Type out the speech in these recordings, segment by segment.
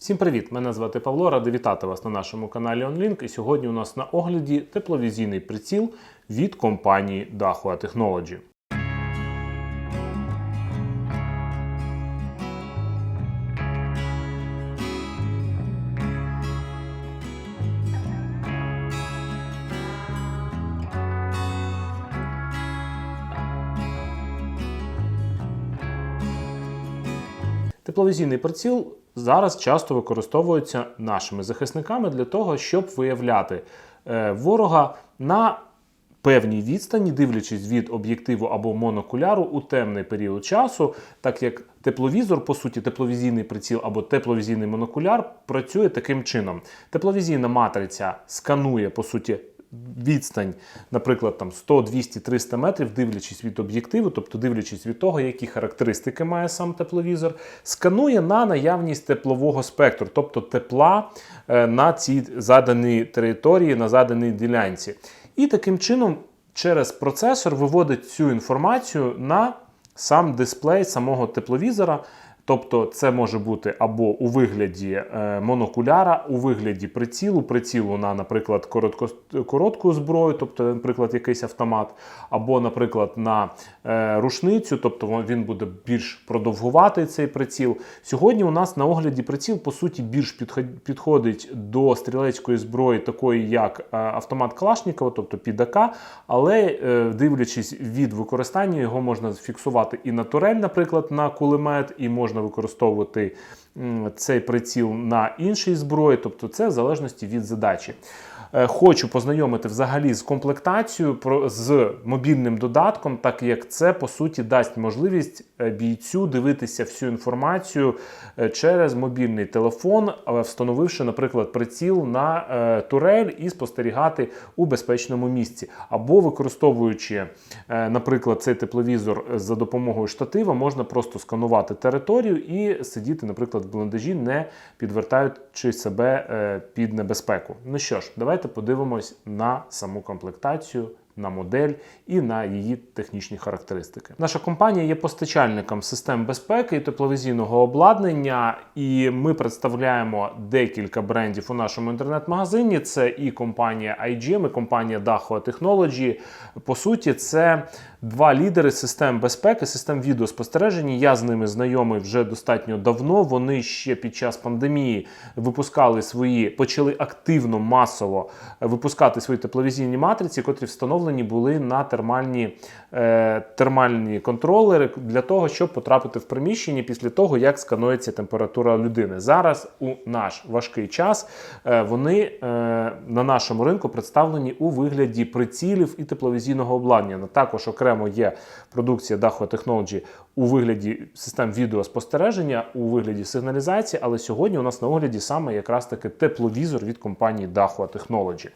Всім привіт! Мене звати Павло, радий вітати вас на нашому каналі OnLink. І сьогодні у нас на огляді тепловізійний приціл від компанії Dahua Technology. Тепловізійний приціл зараз часто використовується нашими захисниками для того, щоб виявляти е, ворога на певній відстані, дивлячись від об'єктиву або монокуляру у темний період часу, так як тепловізор, по суті, тепловізійний приціл або тепловізійний монокуляр працює таким чином. Тепловізійна матриця сканує, по суті, відстань, наприклад, там 100, 200, 300 метрів, дивлячись від об'єктиву, тобто дивлячись від того, які характеристики має сам тепловізор, сканує на наявність теплового спектру, тобто тепла е, на цій заданій території, на заданій ділянці. І таким чином через процесор виводить цю інформацію на сам дисплей самого тепловізора. Тобто це може бути або у вигляді е, монокуляра, у вигляді прицілу, прицілу на, наприклад, коротко, коротку зброю, тобто, наприклад, якийсь автомат, або, наприклад, на е, рушницю, тобто він буде більш продовгуватий цей приціл. Сьогодні у нас на огляді приціл, по суті, більш підходить до стрілецької зброї, такої як е, автомат Калашникова, тобто під АК, але е, дивлячись від використання, його можна фіксувати і на турель, наприклад, на кулемет, і можна використовувати цей приціл на іншій зброї, тобто це в залежності від задачі. Е, Хочу познайомити взагалі з комплектацією з мобільним додатком, так як це по суті дасть можливість е, бійцю дивитися всю інформацію е, через мобільний телефон, встановивши, наприклад, приціл на турель і спостерігати у безпечному місці, або використовуючи, наприклад, цей тепловізор за допомогою штатива, можна просто сканувати територію і сидіти, наприклад, в бліндажі, не підвертаючи себе під небезпеку. Ну що ж, давайте подивимось на саму комплектацію. На модель і на її технічні характеристики. Наша компанія є постачальником систем безпеки і тепловізійного обладнання, і ми представляємо декілька брендів у нашому інтернет-магазині. Це і компанія IGM, і компанія Dahua Technology. По суті, це два лідери систем безпеки, систем відеоспостереження. Я з ними знайомий вже достатньо давно. Вони ще під час пандемії випускали свої, почали активно масово випускати свої тепловізійні матриці, котрі встановлені були на термальні, е, термальні контролери для того, щоб потрапити в приміщення після того, як сканується температура людини. Зараз у наш важкий час е, вони е, на нашому ринку представлені у вигляді прицілів і тепловізійного обладнання. Також окремо є продукція Dahua Technology у вигляді систем відеоспостереження, у вигляді сигналізації, але сьогодні у нас на огляді саме якраз таки тепловізор від компанії Dahua Technology.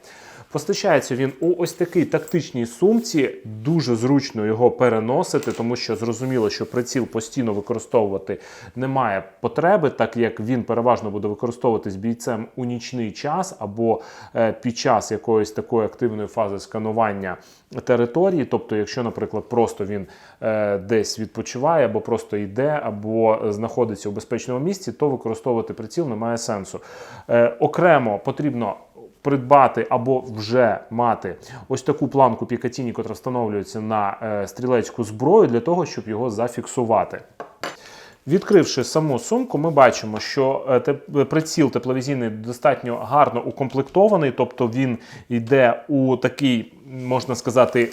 Постачається він у ось такій тактичній сумці. Дуже зручно його переносити, тому що зрозуміло, що приціл постійно використовувати немає потреби, так як він переважно буде використовуватись бійцем у нічний час або е, під час якоїсь такої активної фази сканування території. Тобто, якщо, наприклад, просто він е, десь відпочиває, або просто йде, або знаходиться у безпечному місці, то використовувати приціл немає сенсу. Е, окремо потрібно придбати або вже мати ось таку планку Пікатіні, яка встановлюється на е, стрілецьку зброю для того, щоб його зафіксувати. Відкривши саму сумку, ми бачимо, що е, приціл тепловізійний достатньо гарно укомплектований, тобто він йде у такий, можна сказати,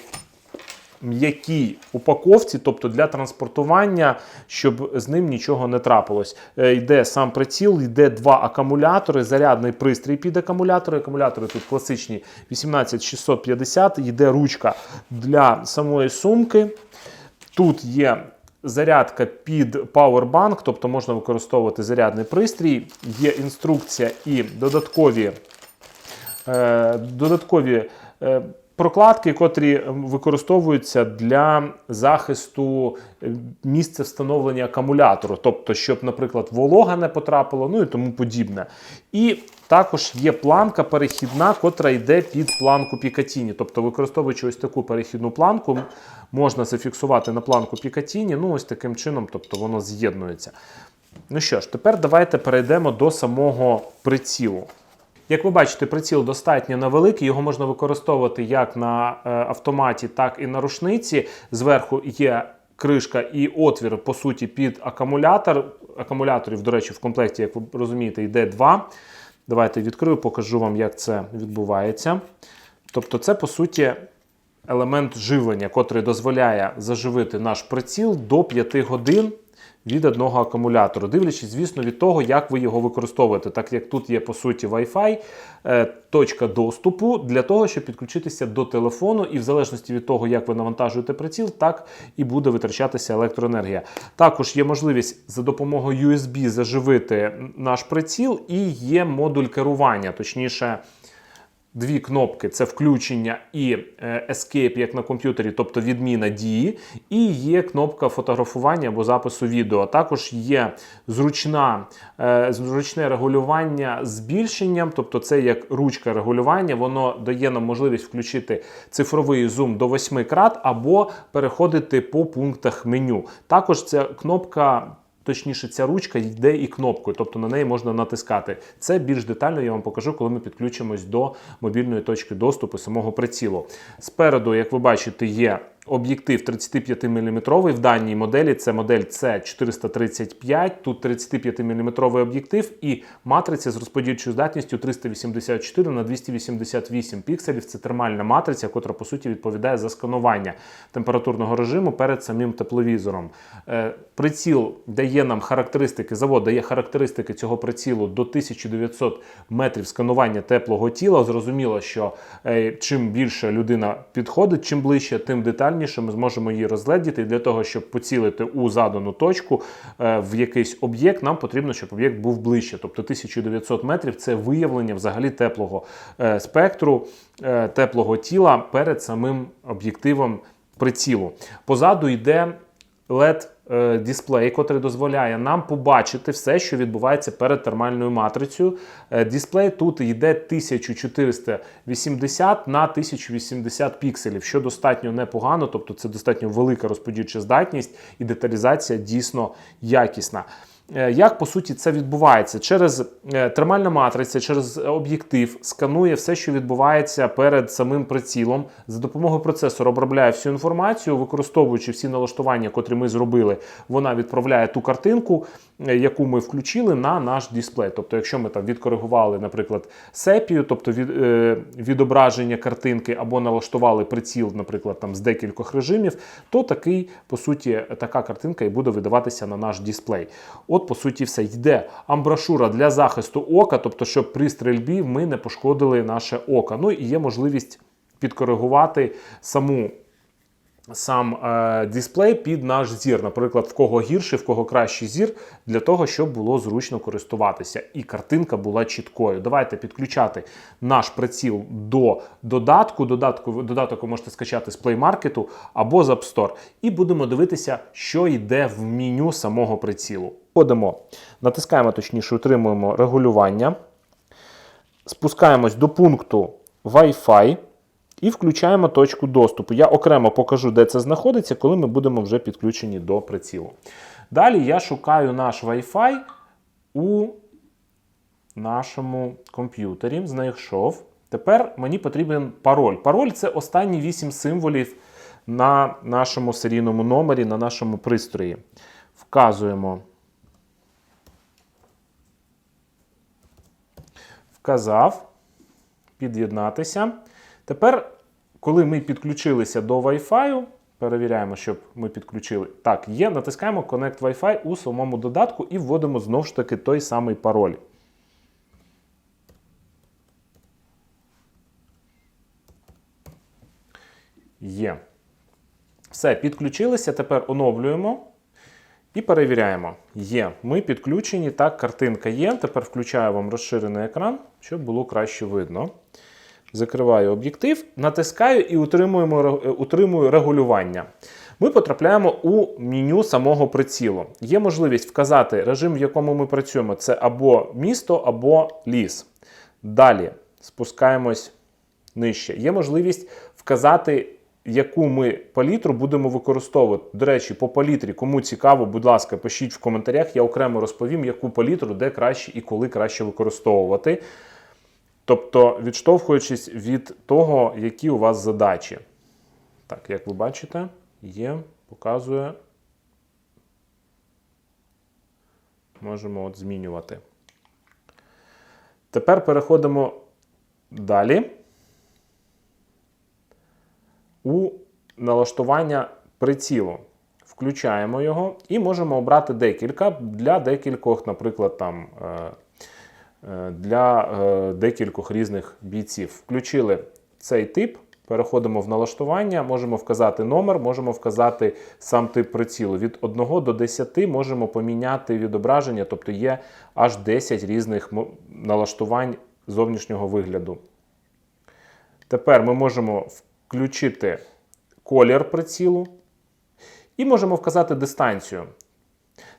м'якій упаковці, тобто для транспортування, щоб з ним нічого не трапилось. Е, Йде сам приціл, йде два акумулятори, зарядний пристрій під акумулятори. Акумулятори тут класичні 18650, йде ручка для самої сумки. Тут є зарядка під Powerbank, тобто можна використовувати зарядний пристрій. Є інструкція і додаткові, е, додаткові е, прокладки, котрі е, використовуються для захисту е, місця встановлення акумулятору, тобто, щоб, наприклад, волога не потрапила, ну і тому подібне. І також є планка перехідна, котра йде під планку Пікатіні. Тобто, використовуючи ось таку перехідну планку, можна зафіксувати на планку Пікатіні. Ну, ось таким чином, тобто воно з'єднується. Ну що ж, тепер давайте перейдемо до самого прицілу. Як ви бачите, приціл достатньо невеликий, його можна використовувати як на е, автоматі, так і на рушниці. Зверху є кришка і отвір, по суті, під акумулятор. Акумуляторів, до речі, в комплекті, як ви розумієте, йде два. Давайте відкрию, покажу вам, як це відбувається. Тобто, це, по суті, елемент живлення, котрий дозволяє заживити наш приціл до 5 годин від одного акумулятора, дивлячись, звісно, від того, як ви його використовуєте, так як тут є по суті Wi-Fi, е, точка доступу для того, щоб підключитися до телефону, і в залежності від того, як ви навантажуєте приціл, так і буде витрачатися електроенергія. Також є можливість за допомогою USB заживити наш приціл, і є модуль керування, точніше. Дві кнопки це включення і е, Escape, як на комп'ютері, тобто відміна дії, і є кнопка фотографування або запису відео. Також є зручна, е, зручне регулювання збільшенням, тобто це як ручка регулювання, воно дає нам можливість включити цифровий зум до 8 крат або переходити по пунктах меню. Також ця кнопка. Точніше, ця ручка йде і кнопкою, тобто на неї можна натискати. Це більш детально я вам покажу, коли ми підключимось до мобільної точки доступу самого прицілу. Спереду, як ви бачите, є об'єктив 35 мм. В даній моделі це модель C435, тут 35 мм об'єктив і матриця з розподільчою здатністю 384 на 288 пікселів. Це термальна матриця, котра по суті відповідає за сканування температурного режиму перед самим тепловізором. Приціл дає нам характеристики, завод дає характеристики цього прицілу до 1900 метрів сканування теплого тіла. Зрозуміло, що е, чим більше людина підходить, чим ближче, тим детальніше ми зможемо її розгледіти. І для того, щоб поцілити у задану точку е, в якийсь об'єкт, нам потрібно, щоб об'єкт був ближче. Тобто 1900 метрів це виявлення взагалі теплого е, спектру, е, теплого тіла перед самим об'єктивом прицілу. Позаду йде LED дисплей, який дозволяє нам побачити все, що відбувається перед термальною матрицею. Е, Дисплей тут йде 1480 на 1080 пікселів, що достатньо непогано, тобто це достатньо велика розподільча здатність і деталізація дійсно якісна. Е, Як по суті це відбувається? Через е, термальна матриця, через об'єктив сканує все, що відбувається перед самим прицілом. За допомогою процесора обробляє всю інформацію, використовуючи всі налаштування, котрі ми зробили, вона відправляє ту картинку, е, яку ми включили на наш дисплей. Тобто, якщо ми там відкоригували, наприклад, сепію, тобто від, е, відображення картинки, або налаштували приціл, наприклад, там з декількох режимів, то такий, по суті, така картинка і буде видаватися на наш дисплей. От, по суті, все йде амбрашура для захисту ока, тобто, щоб при стрільбі ми не пошкодили наше око. Ну і є можливість підкоригувати саму. Сам е, дисплей під наш зір, наприклад, в кого гірший, в кого кращий зір, для того, щоб було зручно користуватися, і картинка була чіткою. Давайте підключати наш приціл до додатку. Додатку додаток ви можете скачати з Play Market або з App Store. І будемо дивитися, що йде в меню самого прицілу. Входимо, натискаємо, точніше, утримуємо регулювання, спускаємось до пункту Wi-Fi. І включаємо точку доступу. Я окремо покажу, де це знаходиться, коли ми будемо вже підключені до прицілу. Далі я шукаю наш Wi-Fi у нашому комп'ютері. Знайшов. Тепер мені потрібен пароль. Пароль це останні 8 символів на нашому серійному номері, на нашому пристрої. Вказуємо. Вказав. Під'єднатися. Тепер, коли ми підключилися до Wi-Fi, перевіряємо, щоб ми підключили. Так, є, натискаємо Connect Wi-Fi у самому додатку і вводимо знову ж таки той самий пароль. Є. Все, підключилися. Тепер оновлюємо і перевіряємо. Є. Ми підключені. Так, картинка є. Тепер включаю вам розширений екран, щоб було краще видно. Закриваю об'єктив, натискаю і утримуємо, утримую регулювання. Ми потрапляємо у меню самого прицілу. Є можливість вказати режим, в якому ми працюємо. Це або місто, або ліс. Далі спускаємось нижче. Є можливість вказати яку ми палітру будемо використовувати. До речі, по палітрі, кому цікаво, будь ласка, пишіть в коментарях, я окремо розповім, яку палітру, де краще і коли краще використовувати. Тобто, відштовхуючись від того, які у вас задачі. Так, як ви бачите, є, показує. Можемо от змінювати. Тепер переходимо далі у налаштування прицілу. Включаємо його і можемо обрати декілька для декількох, наприклад, там, е, е, для е, декількох різних бійців. Включили цей тип, переходимо в налаштування, можемо вказати номер, можемо вказати сам тип прицілу. Від 1 до 10 можемо поміняти відображення, тобто є аж 10 різних налаштувань зовнішнього вигляду. Тепер ми можемо включити колір прицілу і можемо вказати дистанцію.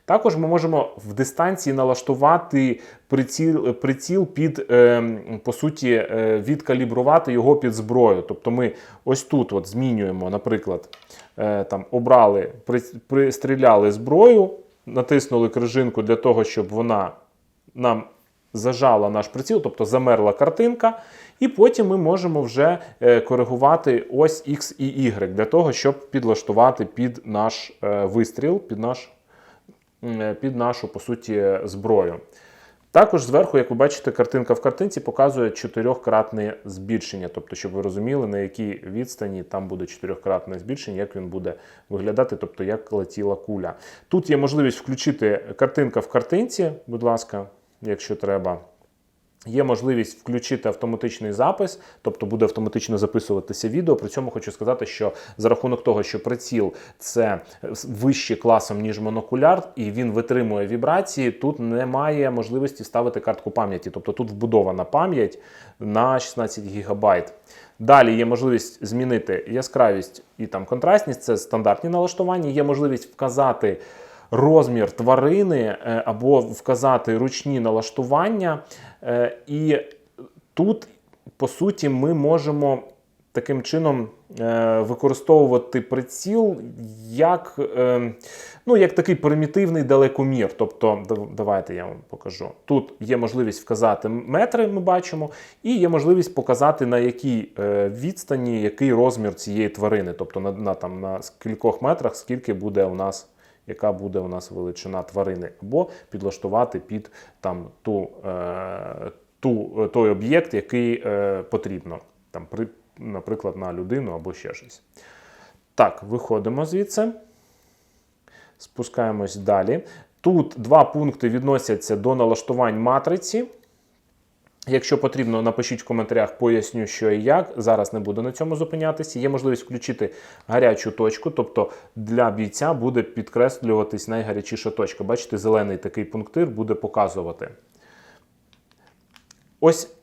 Також ми можемо в дистанції налаштувати приціл, приціл під, е, по суті, е, відкалібрувати його під зброю. Тобто ми ось тут от змінюємо, наприклад, е, там, обрали, при, пристріляли зброю, натиснули крижинку для того, щоб вона нам зажала наш приціл, тобто замерла картинка, і потім ми можемо вже е, коригувати ось X і Y для того, щоб підлаштувати під наш е, вистріл, під, наш, е, під нашу, по суті, зброю. Також зверху, як ви бачите, картинка в картинці показує чотирьохкратне збільшення. Тобто, щоб ви розуміли, на якій відстані там буде чотирьохкратне збільшення, як він буде виглядати, тобто як летіла куля. Тут є можливість включити картинка в картинці, будь ласка, якщо треба. Є можливість включити автоматичний запис, тобто буде автоматично записуватися відео. При цьому хочу сказати, що за рахунок того, що приціл це вище класом, ніж монокуляр, і він витримує вібрації, тут немає можливості ставити картку пам'яті. Тобто тут вбудована пам'ять на 16 ГБ. Далі є можливість змінити яскравість і там контрастність, це стандартні налаштування. Є можливість вказати розмір тварини е, або вказати ручні налаштування. Е, І тут, по суті, ми можемо таким чином е, використовувати приціл як, ну, як такий примітивний далекомір. Тобто, давайте я вам покажу. Тут є можливість вказати метри, ми бачимо, і є можливість показати на якій відстані який розмір цієї тварини, тобто на, на, там, на кількох метрах, скільки буде у нас яка буде у нас величина тварини, або підлаштувати під там ту, е, ту, той об'єкт, який е, потрібно, там, при, наприклад, на людину або ще щось. Так, виходимо звідси, спускаємось далі. Тут два пункти відносяться до налаштувань матриці. Якщо потрібно, напишіть в коментарях, поясню, що і як. Зараз не буду на цьому зупинятися. Є можливість включити гарячу точку, тобто для бійця буде підкреслюватись найгарячіша точка. Бачите, зелений такий пунктир буде показувати. Ось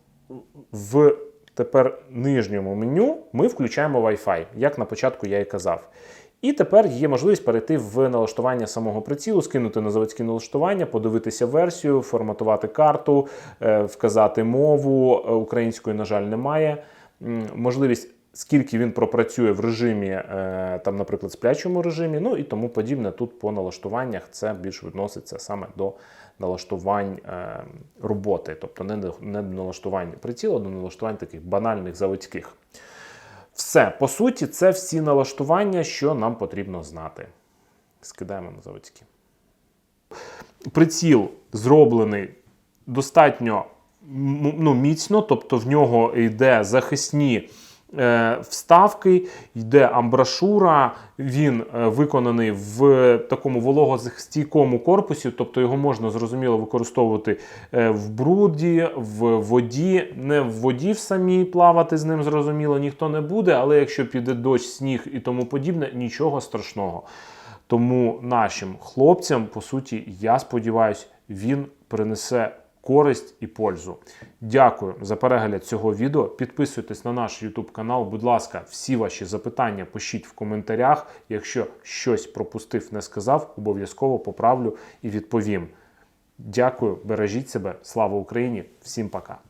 в тепер нижньому меню ми включаємо Wi-Fi, як на початку я і казав. І тепер є можливість перейти в налаштування самого прицілу, скинути на заводські налаштування, подивитися версію, форматувати карту, е, вказати мову. Е, Української, на жаль, немає. Можливість, скільки він пропрацює в режимі, е, там, наприклад, сплячому режимі, ну і тому подібне. Тут по налаштуваннях це більш відноситься саме до налаштувань роботи, тобто не до налаштувань приціла, а до налаштувань таких банальних заводських. Все, по суті, це всі налаштування, що нам потрібно знати. Скидаємо на заводські. Приціл зроблений достатньо ну, міцно, тобто в нього йде захисні вставки, йде амбрашура, він е, виконаний в такому вологозастійкому корпусі, тобто його можна зрозуміло використовувати е, в бруді, в воді, не в воді в самій плавати з ним зрозуміло ніхто не буде, але якщо піде дощ, сніг і тому подібне, нічого страшного. Тому нашим хлопцям, по суті, я сподіваюся, він принесе користь і пользу. Дякую за перегляд цього відео. Підписуйтесь на наш YouTube канал. Будь ласка, всі ваші запитання пишіть в коментарях. Якщо щось пропустив, не сказав, обов'язково поправлю і відповім. Дякую, бережіть себе. Слава Україні! Всім пока!